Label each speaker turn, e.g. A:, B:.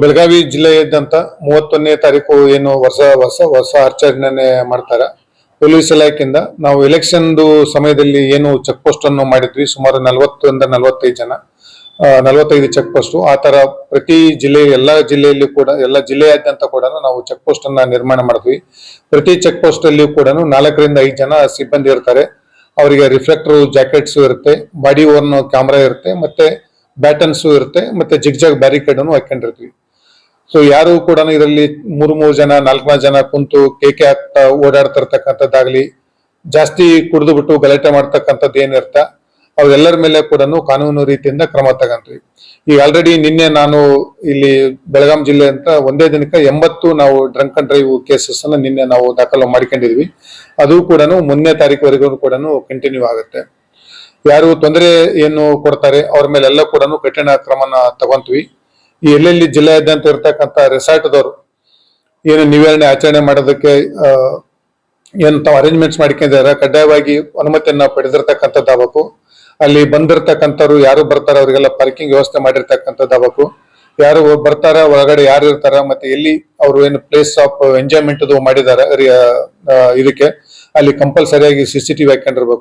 A: ಬೆಳಗಾವಿ ಜಿಲ್ಲೆಯಾದ್ಯಂತ ಮೂವತ್ತೊಂದನೇ ತಾರೀಕು ಏನು ವರ್ಷ ಹೊಸ ಹೊಸ ಆಚರಣೆ ಮಾಡ್ತಾರೆ. ಪೊಲೀಸ್ ಇಲಾಖೆಯಿಂದ ನಾವು ಎಲೆಕ್ಷನ್ದು ಸಮಯದಲ್ಲಿ ಏನು ಚೆಕ್ ಪೋಸ್ಟ್ ಅನ್ನು ಮಾಡಿದ್ವಿ, ಸುಮಾರು ನಲವತ್ತರಿಂದ ನಲವತ್ತೈದು ಜನ ನಲವತ್ತೈದು ಚೆಕ್ ಪೋಸ್ಟ್ ಆ ತರ ಪ್ರತಿ ಜಿಲ್ಲೆ, ಎಲ್ಲ ಜಿಲ್ಲೆಯಲ್ಲಿ ಕೂಡ, ಎಲ್ಲ ಜಿಲ್ಲೆಯಾದ್ಯಂತ ಕೂಡ ನಾವು ಚೆಕ್ ಪೋಸ್ಟ್ ಅನ್ನ ನಿರ್ಮಾಣ ಮಾಡಿದ್ವಿ. ಪ್ರತಿ ಚೆಕ್ ಪೋಸ್ಟ್ ಅಲ್ಲಿ ಕೂಡ ನಾಲ್ಕರಿಂದ ಐದು ಜನ ಸಿಬ್ಬಂದಿ ಇರ್ತಾರೆ. ಅವರಿಗೆ ರಿಫ್ಲೆಕ್ಟರ್, ಜಾಕೆಟ್ಸ್ ಇರುತ್ತೆ, ಬಾಡಿ ಓರ್ನ್ ಕ್ಯಾಮ್ರಾ ಇರುತ್ತೆ, ಮತ್ತೆ ಬ್ಯಾಟನ್ಸ್ ಇರುತ್ತೆ, ಮತ್ತೆ ಜಿಗ್ಜಾಗ್ ಬ್ಯಾರಿಕೇಡ್ ಅನ್ನು ಹಾಕೊಂಡಿರ್ತೀವಿ ಸೊ ಯಾರು ಕೂಡ ಇದರಲ್ಲಿ ಮೂರು ಮೂರು ಜನ, ನಾಲ್ಕು ಜನ ಕುಂತು ಕೇಕೆ ಹಾಕ್ತಾ ಓಡಾಡ್ತಿರ್ತಕ್ಕಂಥದ್ದಾಗ್ಲಿ, ಜಾಸ್ತಿ ಕುಡಿದು ಬಿಟ್ಟು ಗಲಾಟೆ ಮಾಡ್ತಕ್ಕಂಥದ್ದು ಏನಿರ್ತ ಅವೆಲ್ಲರ ಮೇಲೆ ಕೂಡ ಕಾನೂನು ರೀತಿಯಿಂದ ಕ್ರಮ ತಗೊಂಡ್ರಿ. ಈಗ ಆಲ್ರೆಡಿ ನಿನ್ನೆ ನಾನು ಇಲ್ಲಿ ಬೆಳಗಾಂ ಜಿಲ್ಲೆ ಅಂತ ಒಂದೇ ದಿನಕ್ಕೆ ಎಂಬತ್ತು ನಾವು ಡ್ರಂಕ್ ಅಂಡ್ ಡ್ರೈವ್ ಕೇಸಸ್ ಅನ್ನ ನಿನ್ನೆ ನಾವು ದಾಖಲು ಮಾಡಿಕೊಂಡಿದ್ವಿ. ಅದು ಕೂಡ ಮುಂದನೇ ತಾರೀಕುವರೆಗೂ ಕೂಡ ಕಂಟಿನ್ಯೂ ಆಗುತ್ತೆ. ಯಾರು ತೊಂದರೆ ಏನು ಕೊಡ್ತಾರೆ, ಅವ್ರ ಮೇಲೆಲ್ಲ ಕೂಡ ಕಠಿಣ ಕ್ರಮನ ತಗೊಂತೀವಿ. ಈ ಎಲ್ಲೆಲ್ಲಿ ಜಿಲ್ಲೆಯಾದ್ಯಂತ ಇರ್ತಕ್ಕಂಥ ರೆಸಾರ್ಟ್ದವರು ಏನು ನಿವಾರಣೆ ಆಚರಣೆ ಮಾಡೋದಕ್ಕೆ ಏನು ತಾವು ಅರೇಂಜ್ಮೆಂಟ್ಸ್ ಮಾಡ್ಕೊಂಡಿದ್ದಾರೆ ಕಡ್ಡಾಯವಾಗಿ ಅನುಮತಿಯನ್ನ ಪಡೆದಿರ್ತಕ್ಕಂಥದ್ದಾಗಬೇಕು. ಅಲ್ಲಿ ಬಂದಿರತಕ್ಕಂಥವ್ರು ಯಾರು ಬರ್ತಾರ ಅವರಿಗೆಲ್ಲ ಪಾರ್ಕಿಂಗ್ ವ್ಯವಸ್ಥೆ ಮಾಡಿರ್ತಕ್ಕಂಥದ್ದು ಆಗ್ಬೇಕು ಯಾರು ಬರ್ತಾರ, ಒಳಗಡೆ ಯಾರು ಇರ್ತಾರ, ಮತ್ತೆ ಎಲ್ಲಿ ಅವರು ಏನು ಪ್ಲೇಸ್ ಆಫ್ ಎಂಜಾಯ್ಮೆಂಟ್ ಮಾಡಿದ್ದಾರೆ ಇದಕ್ಕೆ, ಅಲ್ಲಿ ಕಂಪಲ್ಸರಿಯಾಗಿ ಸಿ ಸಿ ಟಿವಿ ಹಾಕೊಂಡಿರ್ಬೇಕು